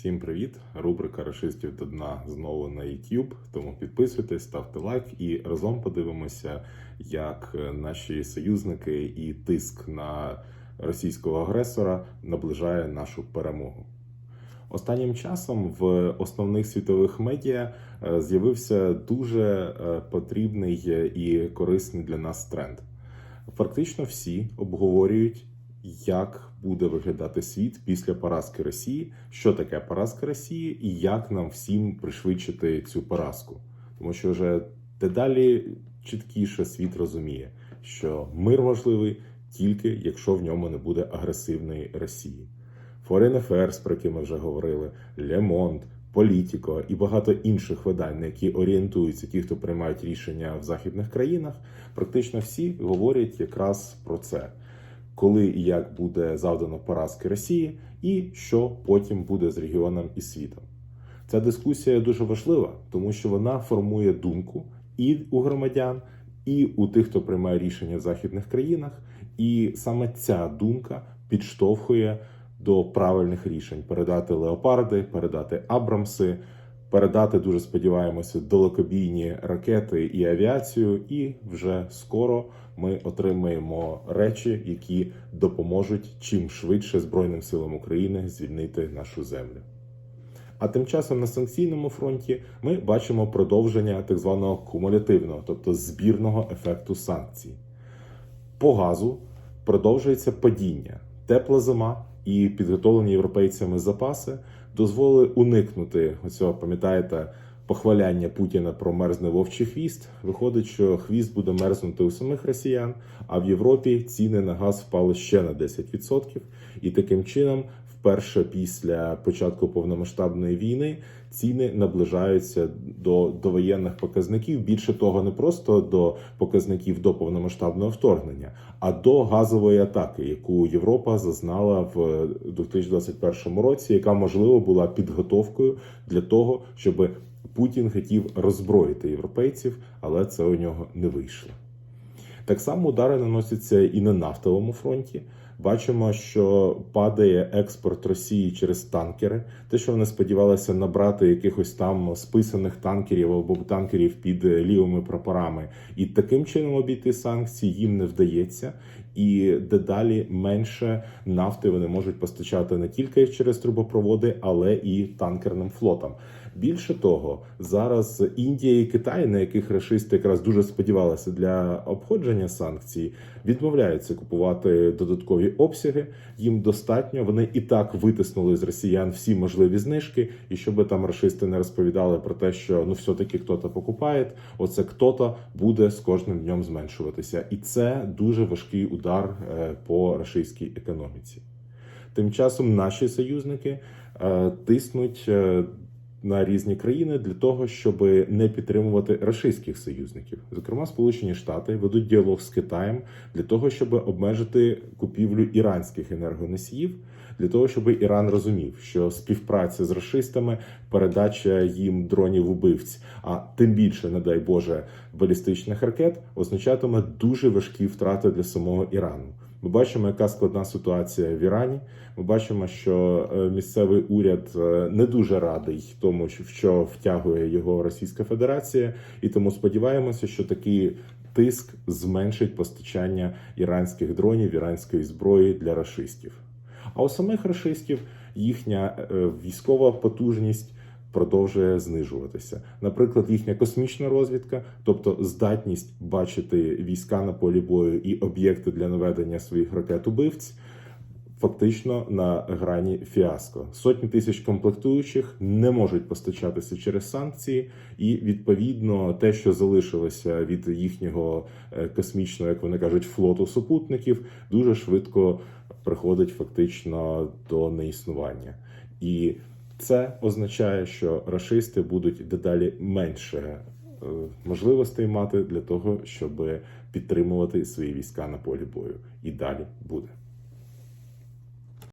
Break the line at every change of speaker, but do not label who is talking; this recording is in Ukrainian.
Всім привіт! Рубрика Рашистів до дна знову на YouTube. Тому підписуйтесь, ставте лайк і разом подивимося, як наші союзники і тиск на російського агресора наближає нашу перемогу. Останнім часом в основних світових медіа е, з'явився дуже е, потрібний і корисний для нас тренд. Фактично всі обговорюють, як буде виглядати світ після поразки Росії, що таке поразка Росії, і як нам всім пришвидшити цю поразку. Тому що вже дедалі чіткіше світ розуміє, що мир можливий тільки якщо в ньому не буде агресивної Росії. Foreign Affairs, про які ми вже говорили, Le Monde, Політіко і багато інших видань, на які орієнтуються ті, хто приймають рішення в західних країнах, практично всі говорять якраз про це, коли і як буде завдано поразки Росії, і що потім буде з регіоном і світом. Ця дискусія дуже важлива, тому що вона формує думку і у громадян, і у тих, хто приймає рішення в західних країнах, і саме ця думка підштовхує до правильних рішень: передати леопарди, передати Абрамси, передати дуже сподіваємося далекобійні ракети і авіацію. І вже скоро ми отримаємо речі, які допоможуть чим швидше Збройним силам України звільнити нашу землю. А тим часом на санкційному фронті ми бачимо продовження так званого кумулятивного, тобто збірного ефекту санкцій. По газу продовжується падіння, тепла зима і підготовлені європейцями запаси дозволили уникнути оцього, пам'ятаєте, похваляння Путіна про мерзне вовчий хвіст. Виходить, що хвіст буде мерзнути у самих росіян, а в Європі ціни на газ впали ще на 10%. І таким чином, вперше після початку повномасштабної війни, ціни наближаються до довоєнних показників. Більше того, не просто до показників до повномасштабного вторгнення, а до газової атаки, яку Європа зазнала в 2021 році, яка можливо була підготовкою для того, щоб Путін хотів роззброїти європейців, але це у нього не вийшло. Так само удари наносяться і на нафтовому фронті. Бачимо, що падає експорт Росії через танкери. Те, що вони сподівалися набрати якихось там списаних танкерів або танкерів під лівими прапорами, і таким чином обійти санкції їм не вдається. І дедалі менше нафти вони можуть постачати не тільки через трубопроводи, але і танкерним флотам. Більше того, зараз Індія і Китай, на яких рашисти якраз дуже сподівалися для обходження санкцій, відмовляються купувати додаткові обсяги. Їм достатньо. Вони і так витиснули з росіян всі можливі знижки, і щоб там рашисти не розповідали про те, що ну все-таки хто-то покупає, оце хто-то буде з кожним днем зменшуватися, і це дуже важкий удар е, по рашистській економіці. Тим часом наші союзники е, тиснуть. На різні країни для того, щоб не підтримувати рашистських союзників, зокрема, Сполучені Штати ведуть діалог з Китаєм для того, щоб обмежити купівлю іранських енергоносіїв, для того, щоб Іран розумів, що співпраця з рашистами, передача їм дронів убивць, а тим більше, не дай Боже, балістичних ракет, означатиме дуже важкі втрати для самого Ірану. Ми бачимо, яка складна ситуація в Ірані. Ми бачимо, що е, місцевий уряд е, не дуже радий тому, що- втягує його Російська Федерація, і тому сподіваємося, що такий тиск зменшить постачання іранських дронів, іранської зброї для рашистів. А у самих рашистів їхня е, військова потужність продовжує знижуватися. Наприклад, їхня космічна розвідка, тобто здатність бачити війська на полі бою і об'єкти для наведення своїх ракет убивць. Фактично на грані фіаско сотні тисяч комплектуючих не можуть постачатися через санкції, і відповідно те, що залишилося від їхнього е, космічного, як вони кажуть, флоту супутників, дуже швидко приходить фактично до неіснування. І це означає, що рашисти будуть дедалі менше е, можливостей мати для того, щоб підтримувати свої війська на полі бою. І далі буде.